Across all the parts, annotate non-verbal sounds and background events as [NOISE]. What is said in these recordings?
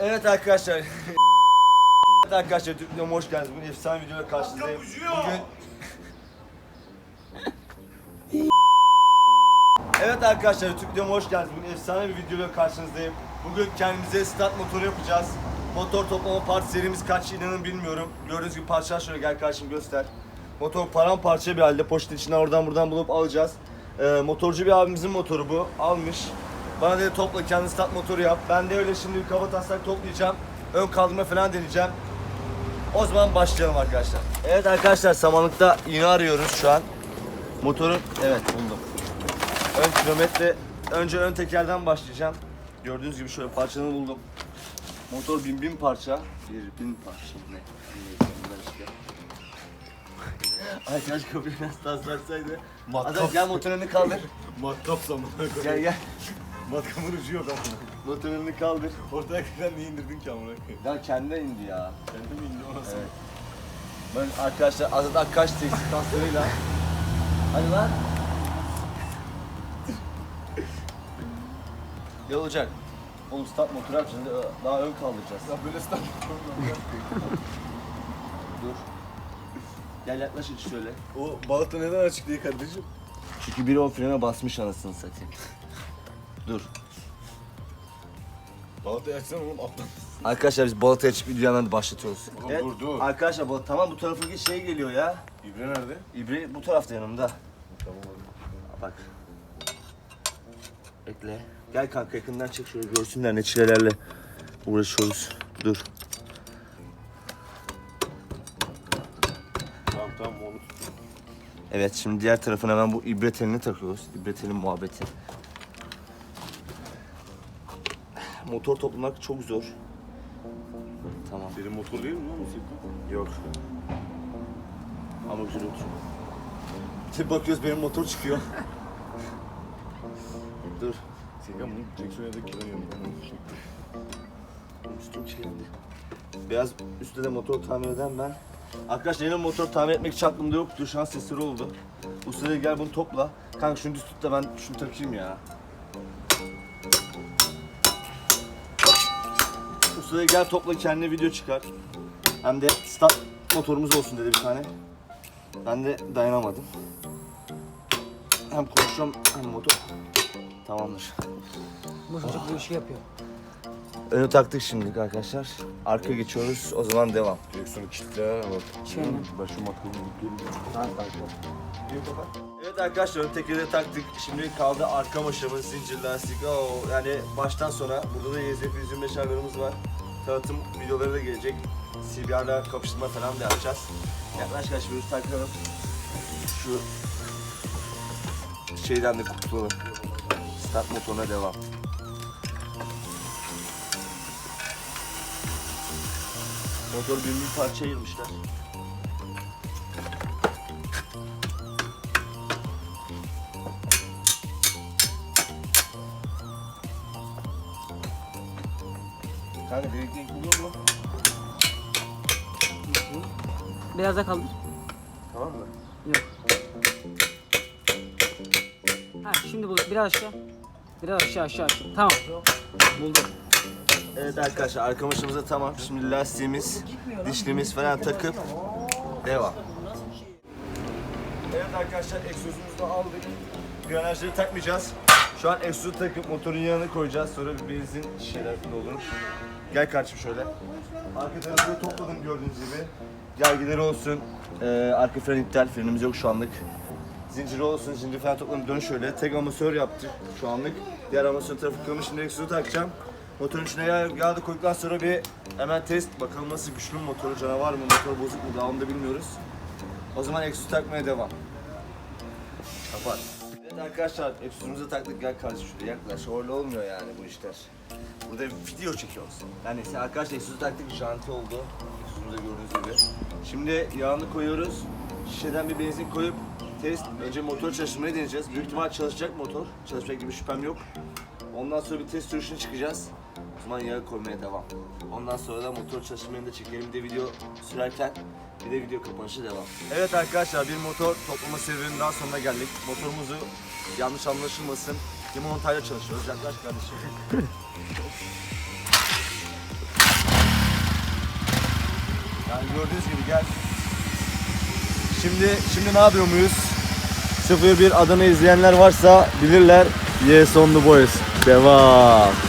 Evet arkadaşlar. [LAUGHS] evet arkadaşlar Türk Video'ma hoş geldiniz. Bugün efsane videoyla karşınızdayım. Bugün... [LAUGHS] evet arkadaşlar Türk Video'ma hoş geldiniz. Bugün efsane bir videoyla karşınızdayım. Bugün kendimize start motoru yapacağız. Motor toplama part serimiz kaç inanın bilmiyorum. Gördüğünüz gibi parçalar şöyle gel karşım göster. Motor paramparça bir halde poşet içinden oradan buradan bulup alacağız. Ee, motorcu bir abimizin motoru bu. Almış. Bana dedi topla kendi start motoru yap. Ben de öyle şimdi bir kaba taslak toplayacağım. Ön kaldırma falan deneyeceğim. O zaman başlayalım arkadaşlar. Evet arkadaşlar samanlıkta iğne arıyoruz şu an. Motorun evet buldum. Ön kilometre önce ön tekerden başlayacağım. Gördüğünüz gibi şöyle parçanı buldum. Motor bin bin parça. Bir bin parça ne? Arkadaş kapıyı nasıl taslaksaydı. Adam gel motorun önünü kaldır. Matkap zamanı. Gel gel. Matkamın ucu yok amına. Motorun önünü kaldır. Ortaya gelen niye indirdin ki amına koyayım? Ya kendine indi ya. Kendi mi indi orası? Evet. Ben arkadaşlar Azat Akkaş tekstil kaslarıyla. Hadi lan. [LAUGHS] Ne olacak? Oğlum start motoru yapacağız. Daha ön kaldıracağız. Ya böyle stand Dur. Gel yaklaş hiç şöyle. O balıkta neden açık değil kardeşim? Çünkü biri o frene basmış anasını satayım. Dur. Balıkta açsana oğlum aptal. Arkadaşlar biz balataya çıkıp videodan başlatıyoruz. Oğlum dur, dur. Arkadaşlar balat tamam bu taraftaki şey geliyor ya. İbre nerede? İbre bu tarafta yanımda. Tamam hadi. Bak. Bekle. Gel kanka yakından çek şöyle görsünler ne çilelerle uğraşıyoruz. Dur. Tamam tamam onu. Evet şimdi diğer tarafına hemen bu ibre telini takıyoruz. İbre telin muhabbeti. Motor toplamak çok zor. Tamam. Senin motor değil mi lan bu? Yok. Ama güzel oturuyor. Bir bakıyoruz benim motor çıkıyor. [LAUGHS] Dur. Seko bunu direksiyona da. Üstüm kirlendi. Biraz üstte de motor tamir eden ben. Arkadaşlar yeni motor tamir etmek hiç aklımda yoktu. Şans eseri oldu. Usta dedi gel bunu topla. Kanka şunu düz tut da ben şunu takayım ya. Usta dedi gel topla kendine video çıkar. Hem de start motorumuz olsun dedi bir tane. Ben de dayanamadım. Hem konuşuyorum hem motor. Tamamdır. Bu çocuk bu işi yapıyor. Önü taktık şimdilik arkadaşlar. Arka geçiyoruz. O zaman devam. Direksiyonu kilitle bak. Şöyle. Ben şu matkamı Evet arkadaşlar ön tekeri taktık. Şimdi kaldı arka maşamız, zincir lastik. Oo, yani baştan sonra burada da YZF 125 ayarlarımız var. Tanıtım videoları da gelecek. CBR'la kapıştırma falan da yapacağız. Yaklaş kaç bir takalım. Şu şeyden de kurtulalım. Start motoruna devam. Motor bir parça ayırmışlar. Kanka deliklik buluyor mu? Biraz da kaldır. Tamam mı? Yok. Ha şimdi bul. Biraz aşağı. Biraz aşağı aşağı aşağı. Tamam. Buldum. Evet arkadaşlar arka maşamıza tamam. Şimdi lastiğimiz, dişlimiz falan takıp devam. Evet arkadaşlar egzozumuzu da aldık. Granajları takmayacağız. Şu an egzozu takıp motorun yanına koyacağız. Sonra bir benzin şişeler doldurur. Gel kardeşim şöyle. Arka tarafı topladım gördüğünüz gibi. Gergileri olsun. Ee, arka fren iptal. Frenimiz yok şu anlık. Zinciri olsun. Zincir falan topladım. Dön şöyle. Tek amasör yaptık şu anlık. Diğer amasör tarafı kırılmış. Şimdi egzozu takacağım. Motorun içine yağ, yağ da koyduktan sonra bir hemen test. Bakalım nasıl güçlü mü motoru, canavar mı, motor bozuk mu daha onu da bilmiyoruz. O zaman egzozu takmaya devam. Kapat. Evet arkadaşlar egzozumuzu taktık. Gel kardeşim şuraya yaklaş. Öyle olmuyor yani bu işler. Burada bir video çekiyoruz. Yani arkadaşlar egzozu taktık. Janti oldu. Egzozumuzda gördüğünüz gibi. Şimdi yağını koyuyoruz. Şişeden bir benzin koyup test. Önce motor çalıştırmayı deneyeceğiz. Büyük ihtimal çalışacak motor. Çalışacak gibi şüphem yok. Ondan sonra bir test sürüşüne çıkacağız. O zaman yağı koymaya devam. Ondan sonra da motor çalışmalarını da çekelim. De video sürerken bir de video kapanışı devam. Evet arkadaşlar bir motor toplama serüveninin daha sonuna geldik. Motorumuzu yanlış anlaşılmasın. Limonatayla çalışıyoruz. Yaklaş kardeşim. [LAUGHS] Yani gördüğünüz gibi gel. Şimdi şimdi ne yapıyor muyuz? 01 Adana izleyenler varsa bilirler. Yes on the boys. Devam.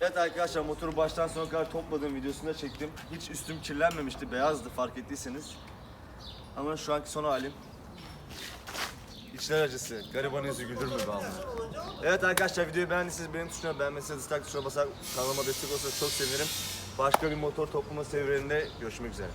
Evet arkadaşlar motoru baştan sona kadar topladığım videosunu da çektim. Hiç üstüm kirlenmemişti, beyazdı fark ettiyseniz. Ama şu anki son halim. İçler acısı, gariban yüzü güldür mü be ama? Evet arkadaşlar videoyu beğendiyseniz beğeni tuşuna beğenmezseniz dislike tuşuna basar kanalıma destek olursanız çok sevinirim. Başka bir motor toplama serüveninde görüşmek üzere.